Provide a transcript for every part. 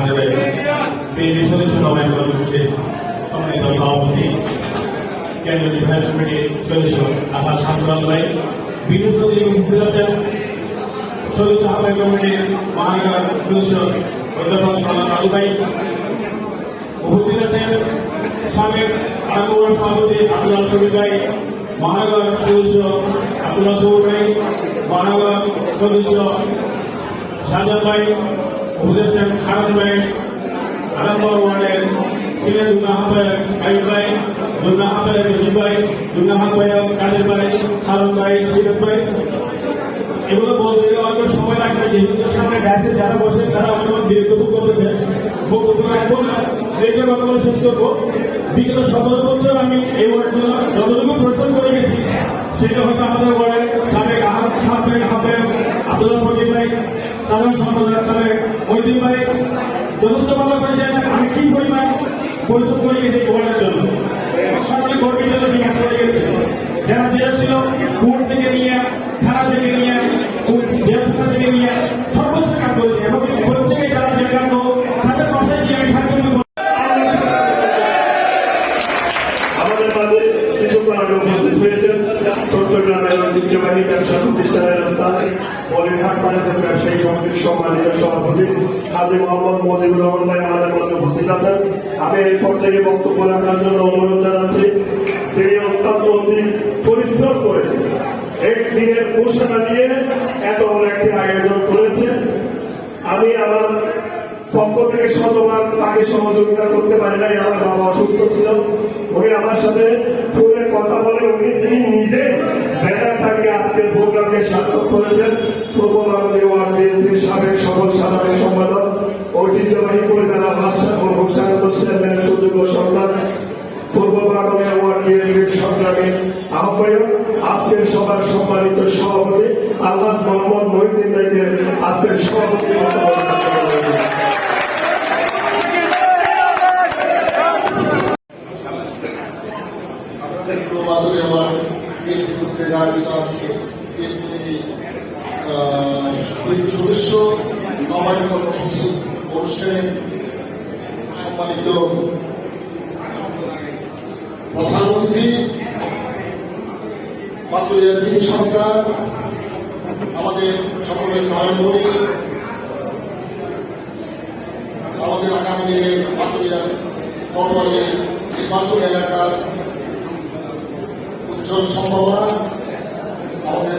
আমাদের বিএনপি সদস্য নবায়ন কর্মসূচির সম্মানিত সভাপতি, কেন্দ্রীয় নির্বাহী কমিটির সদস্য আহা শামসুল ভাই বিদ্যুৎ সচিব উপস্থিত আছেন। সদস্য আহ্বায়ক কমিটির মহানগর সদস্য, অধ্যাপক আলু ভাই উপস্থিত আছেন। সাবেক আন্দোলন সভাপতি আব্দুল শরীফ ভাই মহানগর সদস্য আব্দুল্লাহ সবুর ভাই মহানগর সদস্য শাহজাহান ভাই আছেন খারান ভাই আরামবাগ ওয়ার্ডের যুগ্ম আহ্বায়ক আয়ুব ভাই আহ্বায়ক রশিদ ভাই আহ্বায়ক কাদের ভাই শারদ ভাই সিরাজ ভাই এগুলো বলতে গেলে অনেক সময় লাগবে, যেহেতু সামনে ড্যাসে যারা বসে তারা অনেক বিরক্ত করতেছে। বক্তব্য রাখব না কথা বলে শেষ করব। বিগত সতেরো বছর আমি এই ওয়ার্ডের জন্য যতটুকু পরিশ্রম করে গেছি, সেটা হয়তো আমাদের ওয়ার্ডের সাবেক আহ- সাবেক ভাই সাধারণ সম্পাদক সাবেক মহিদিন ভাই যথেষ্ট ভালো করে যায় আমি কি পরিমাণ পরিশ্রম করে গেছি ওয়ার্ডের জন্য। সকলে গর্বিত জন্য জিজ্ঞাসা করে গেছে। যারা জেলা ছিল কোর্ট থেকে নিয়ে থানা থেকে নিয়ে থেকে কাজ যারা যে আমাদের মাঝে আগে উপস্থিত হয়েছেন চট্টগ্রামের ঐতিহ্যবাহী ব্যবসা প্রতিষ্ঠানের স্থানে বলিঘাট মানুষের ব্যবসায়ী সমিতির সম্মানিত সভাপতি হাজি মোহাম্মদ মজিবুর রহমান ভাই আমাদের মধ্যে উপস্থিত আছেন আমি এই পর থেকে বক্তব্য রাখার জন্য অনুরোধ জানাচ্ছি তিনি অত্যন্ত অতি পরিশ্রম করে একদিনের ঘোষণা দিয়ে এত বড় একটি আয়োজন করেছেন। আমি আমার পক্ষ থেকে শতবার তাকে সহযোগিতা করতে পারি নাই, আমার বাবা অসুস্থ ছিল। উনি আমার সাথে করেছেন। সাবেক সকল সাধারণ সম্পাদক, ঐতিহ্যবাহী পরিবার সুযোগ্য সন্তান। পূর্ব ওয়ার্ড বিএনপির সংগ্রামী আহ্বায়ক, আজকের সভার সম্মানিত সভাপতি আল্লাহ মোহাম্মদ মহিউদ্দিন আজকের সভাপতি সদস্য নবায়ন কর্মসূচি অনুষ্ঠানে সম্মানিত প্রধানমন্ত্রী বাতুলিয়া তিনি সরকার আমাদের সকলের নয়নমণি আমাদের আগামী দিনে বাতুলিয়া বর্তমানে নির্বাচন এলাকার উজ্জ্বল সম্ভাবনা আমাদের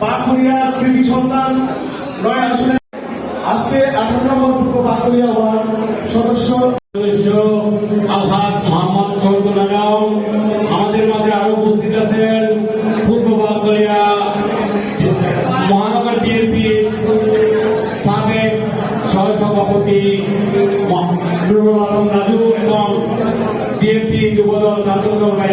পাকুড়িয়া কৃতি সন্তান নয় আসনে। আজকে আঠারো নম্বর পূর্ব বাতলিয়া ওয়ার্ড সদস্য। আলহাজ মোহাম্মদ চৌধুরাও আমাদের মাঝে আরও উপস্থিত আছেন পূর্ব বাগলিয়া মহানগর বিএনপি সাবেক সহসভাপতি রাজু এবং বিএনপি যুবদল জাতীয় ভাই